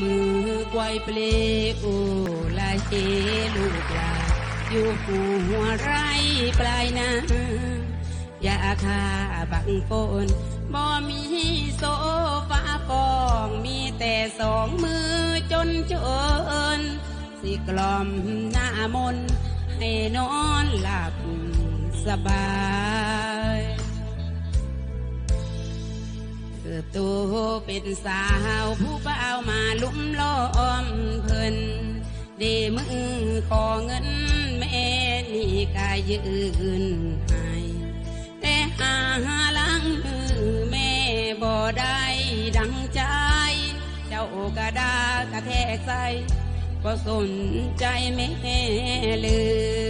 มือกวยเปลโอลาเฮลูกลาอยู่หัวไรปลายนาอย่าคาบังโฟนบ่มีโซฟาฟองมีแต่สองมือจนจนสิกล่อมหน้ามนให้นอนหลับสบายเติบโตเป็นสาวผู้ ลุ่มล้อมเพิ่นเดมือขอเงินแม่นี่กายยืนให้แต่หาลังมือแม่บ่ได้ดังใจ เจ้ากระดากระแทกใส่บ่สนใจแม่เลย